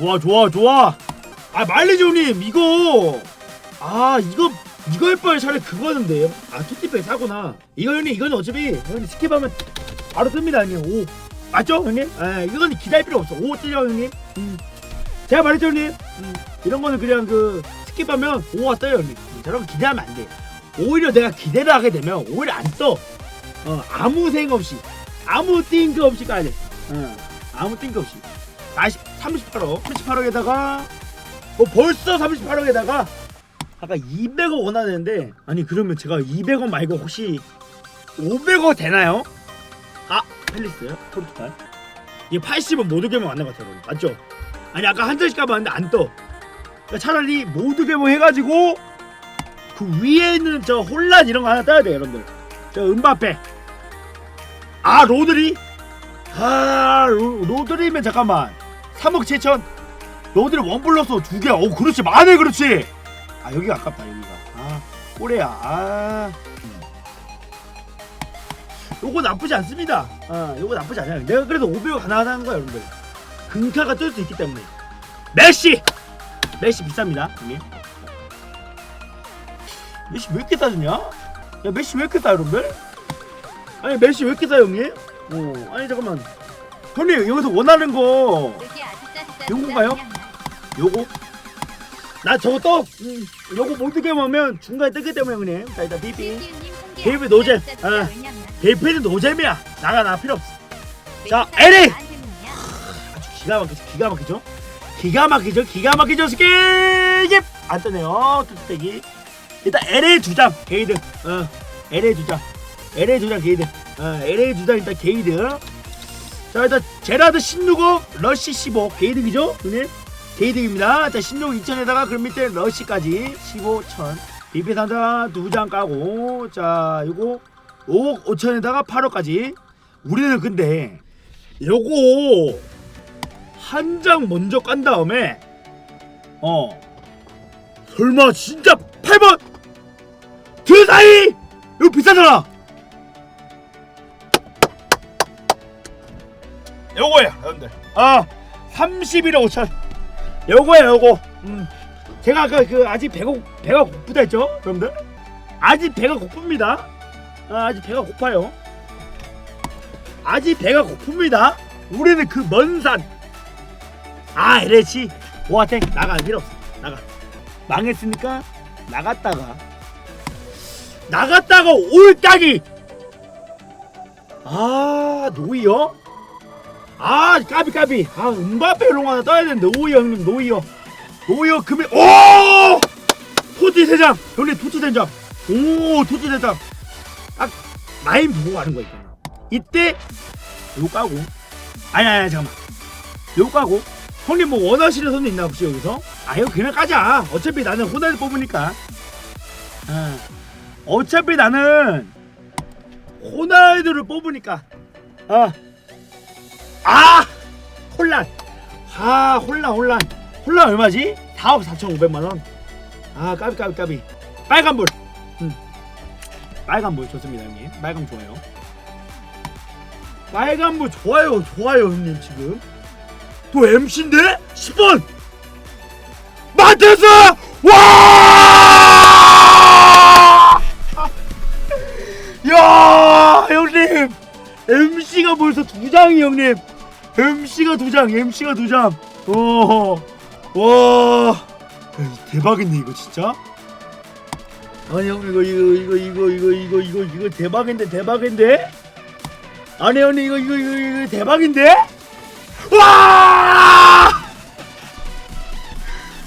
좋아 좋아 좋아. 아 형님 이거. 아 이거 이거 할 바에 차라리 그거였는데. 아 투티백 사구나. 이거 형님 이거는 어차피 형님 스킵하면 바로 뜹니다 형님. 오. 맞죠 형님? 아 이거는 기다릴 필요 없어. 오 뜨죠 형님. 음. 제가 말했죠 형님? 음. 이런 거는 그냥 그 스킵하면 오가 떠요 형님. 음, 저런 거 기대하면 안돼. 오히려 내가 기대를 하게 되면 오히려 안떠. 어, 아무 생각 없이. 아무 띵크 없이 가야 돼. 어, 아무 띵크 없이 40, 38억 38억에다가 어, 벌써 38억에다가 아까 200억 원하는데 아니 그러면 제가 200억 말고 혹시 500억 되나요? 아 펠리스요? 포르투갈 이게 80은 모두 개봉 안나것 같아요 여러분. 맞죠? 아니 아까 한 잔씩 까봤는데 안 떠. 그러니까 차라리 모두 개봉 해가지고 그 위에 있는 저 혼란 이런 거 하나 떠야 돼요 여러분들 저 은바페 아 로드리 아 로, 로드리면 잠깐만 3억 7천. 로드리 원 플러스 두개. 어 그렇지. 만에 그렇지. 아 여기가 아깝다 여기가. 아 꼬레야. 아. 음. 요거 나쁘지 않습니다. 아 요거 나쁘지 않아요. 내가 그래도 500억 가능하다는 거야 여러분들. 금카가 뜰 수 있기 때문에. 메시! 메시 비쌉니다 형님 메시 왜 이렇게 싸주냐? 야 메시 왜 이렇게 싸 여러분들? 아니 메시 왜 이렇게 싸 형님? 어 아니 잠깐만 형님 여기서 원하는 거. 요건가요? 요거? 나 저거 떡 음, 요거 모두 개하면 중간에 뜨기 때문에 형님 자 일단 비비 베이비. 노잼. 아, 베이비는 노잼이야. 나가 나 필요 없어. 자, 에리! 아주 기가 막히죠 기가 막히죠? 기가 막히죠 기가 막히죠 스킵 안 뜨네요. 투스백이 일단 LA 두장 게이드. 어 LA 두장. LA 두장 게이드. 어 LA 두장 일단 게이드 자 일단 제라드 16억 러시 15 게이드이죠? 형님 게이드입니다. 자 16억 2천에다가 그럼 밑에 러시까지 15천. 비피 산다 두 장 까고 자 요거 5억 5천에다가 8억까지. 우리는 근데 요거 한 장 먼저 깐 다음에 어 설마 진짜 8번? 드사이! 이거 비싸잖아 요거야 여러분들. 아 31억 5천. 요거야 요거. 음. 제가 아까 그 아직 배가 배가 고프다 했죠 여러분들? 아직 배가 고픕니다. 아, 아직 배가 고파요. 아직 배가 고픕니다. 우리는 그 먼산. 아 LH 보아탱 나가 필요 없어. 나가. 망했으니까 나갔다가 나갔다가 올딱이. 아 노이요 아 까비 까비. 아 은바페 이런 거 하나 떠야 되는데. 노이요 형님 노이요 노이요 금일 오! 토티 세장. 형님 토티 세장. 오 토티 세장. 딱 라인 보고 가는 거 있잖아 이때 요거 까고. 아니 아니 잠깐만. 요거 까고. 형님 뭐 원하시는 선수 있나 혹시 여기서? 아 이거 그냥 까자. 어차피 나는 호날두 뽑으니까. 어. 어차피 나는 호날두를 뽑으니까. 어. 아 혼란 아 혼란 혼란 혼란 얼마지? 4억 4,500만원 아 까비 까비 까비 빨간불 음. 빨간불 좋습니다 형님 빨간 좋아요 빨간불 좋아요 좋아요 형님 지금 또 MC인데? 10번! 마테스! 와! 야, 형님! MC가 벌써 두 장이 형님! MC가 두 장, MC가 두 장! 어, 와! 야, 대박이네, 이거 진짜? 아니, 형, 이거, 이거, 이거, 이거, 이거, 이거, 이거, 이거 대박인데, 대박인데? 아니, 형님, 이거, 이거, 이거, 이거 대박인데? 와!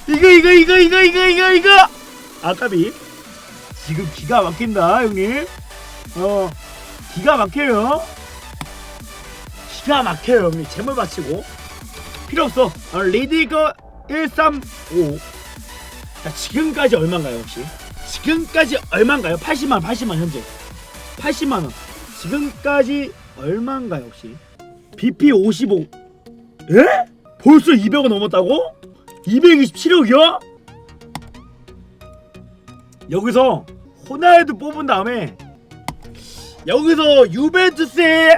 이거 이거 이거 이거 이거 이거 이거 아까비 지금 기가 막힌다 형님 어 기가 막혀요 기가 막혀요 형님. 재물 바치고. 필요 없어. 어, 리디거 135 자, 지금까지 얼마인가요 혹시? 지금까지 얼마인가요? 80만 80만 현재. 80만 원. 지금까지 얼마인가요 혹시? BP 55 에? 벌써 200원 넘었다고? 227억이야? 여기서 호날두 뽑은 다음에 여기서 유벤투스에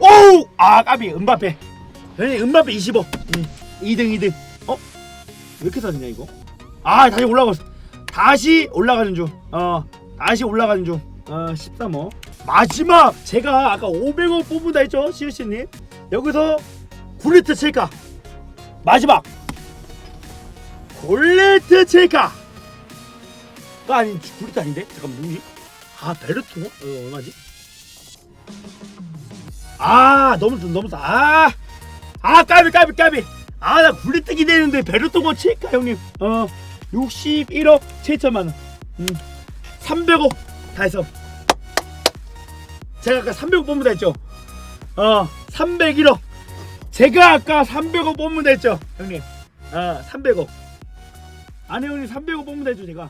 오우! 아 까비. 은바페. 형님 은바페 20억 응. 2등 2등. 어? 왜 이렇게 사지냐 이거? 아 다시 올라갔어 다시 올라가는 중어 다시 올라가는 중어 13호. 마지막! 제가 아까 500원 뽑는다 했죠 시우씨님? 여기서 굴리트 칠까? 마지막! 굴리트 칠까 가 아니 굴리트 아닌데? 잠깐만 누구지? 아 베르토? 어, 얼마지 아 너무 좋- 너무 아아. 아, 까비 까비 까비. 아 나 굴리트 기대했는데 베르토가 칠까 형님? 어. 61억 7천만 원. 음, 300억 다 해서. 제가 아까 300억 뽑는다 했죠? 어 301억. 제가 아까 300억 뽑는다 했죠 형님? 아 300억. 아니 형님 300억 뽑는다 했죠 제가